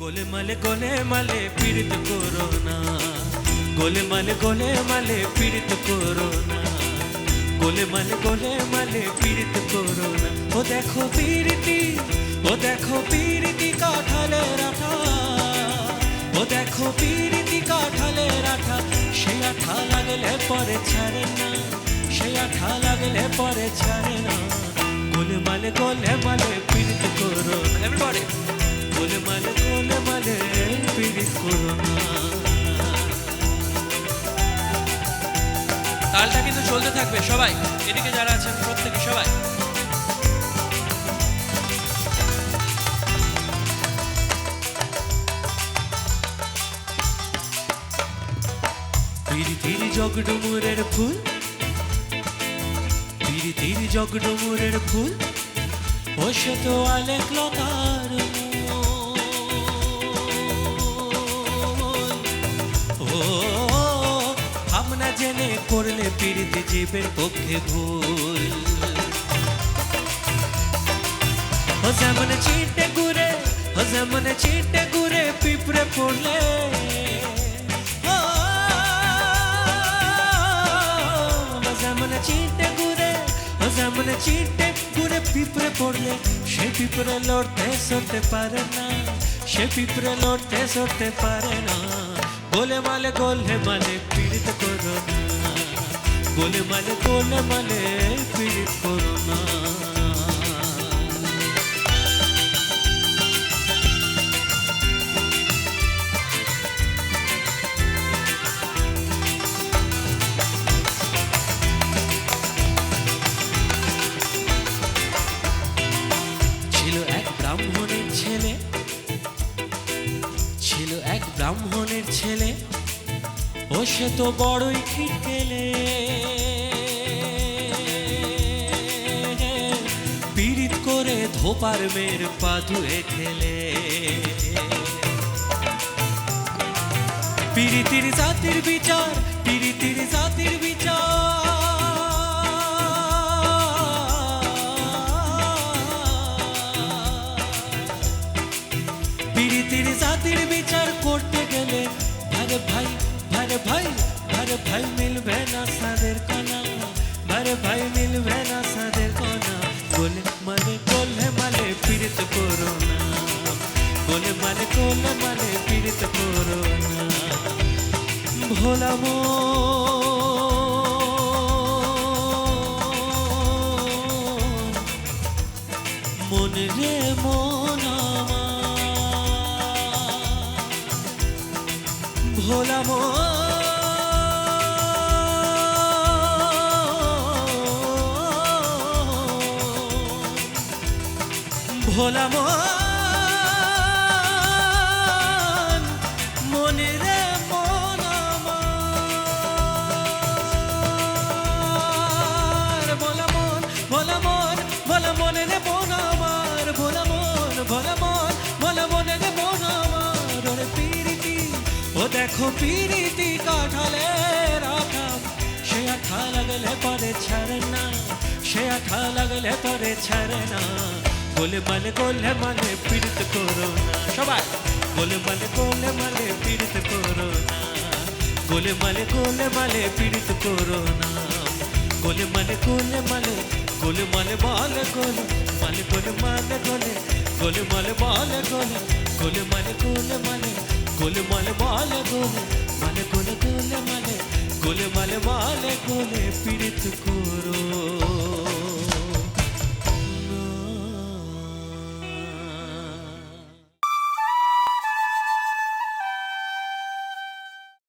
গোলে মালে গোলে মালে পীড়িত করো না গোলে মালে গোলে মালে পীড়িত করো না গোলে মালে গোলে মালে পীড়িত করো না ও দেখো পীড়িতি, ও দেখো পীড়িতি কাঠালে রাঠা ও দেখো পীড়িতি কাঠালে রাঠা সে আঠা লাগলে পরে ছাড়ে না। সে আঠা লাগলে পরে ছাড়ে না। গোলে মালে গোলে মালে পীড়িত করো না এভরিবডি গোলে মালে গোলে করো না তালটা কিন্তু চলতে থাকবে, সবাই। এদিকে যারা আছেন, প্রত্যেকে সবাই। পিরিতির জগডুমুরের ফুল। পিরিতির জগডুমুরের ফুল। ও সে তো আলেক লতার মূল। জেনে করলে পিরিতি জীবের পক্ষে ভুল। যেমন চিটে ঘুরে যেমন চিটে ঘুরে পিঁপড়ে পড়লে। যেমন চিটে ঘুরে যেমন চিটে ঘুরে পিঁপড়ে পড়লে, সে পিঁপড়ে লড়তে সরতে পারে না, সে পিঁপড়ে লড়তে সরতে পারে না। গোলে মালে গোলে মালে পীড়িত করো না গোলে মালে গোলে মালে পীড়িত করো ছিল এক ব্রাহ্মণের ছেলে। ছিল এক ব্রাহ্মণের ছেলে, ও সে তো বড়ই খিটকেলে পীড়িত করে ধোপার মেয়ের পা ধুয়ে খেলে পীড়িতির জাতির বিচার, পীড়িতির জাতির বিচার। আরে ভাই আরে ভাই আরে ভাই মিলবে না সাদের কানা আরে ভাই মিলবে না সাদের কানা গোলে মালে গোলে মালে পীড়িত করো না গোলে মালে গোলে মালে পীড়িত করো না ভোলা মন মন রে মন ভোলা মন ও দেখো পিরিতি কাঠালে রাখা সে আঠা লাগলে পরে ছাড়ে না সে আঠা লাগলে পরে ছাড়ে না গোলে মালে গোলে মালে পীড়িত করো না সবাই গোলে মালে গোলে মালে পীড়িত করো না গোলে মালে গোলে মালে পীড়িত করো না গোলে মালে গোলে মালে গোলে মালে বলে গোলে মালে গোলে মালে গোলে গোলে মালে বলে গোলে গোলে মালে গোলে মালে গোলে মালে বলে গোলে মালে গোলে গোলে মালে গোলে মালে বলে গোলে পীড়িত করো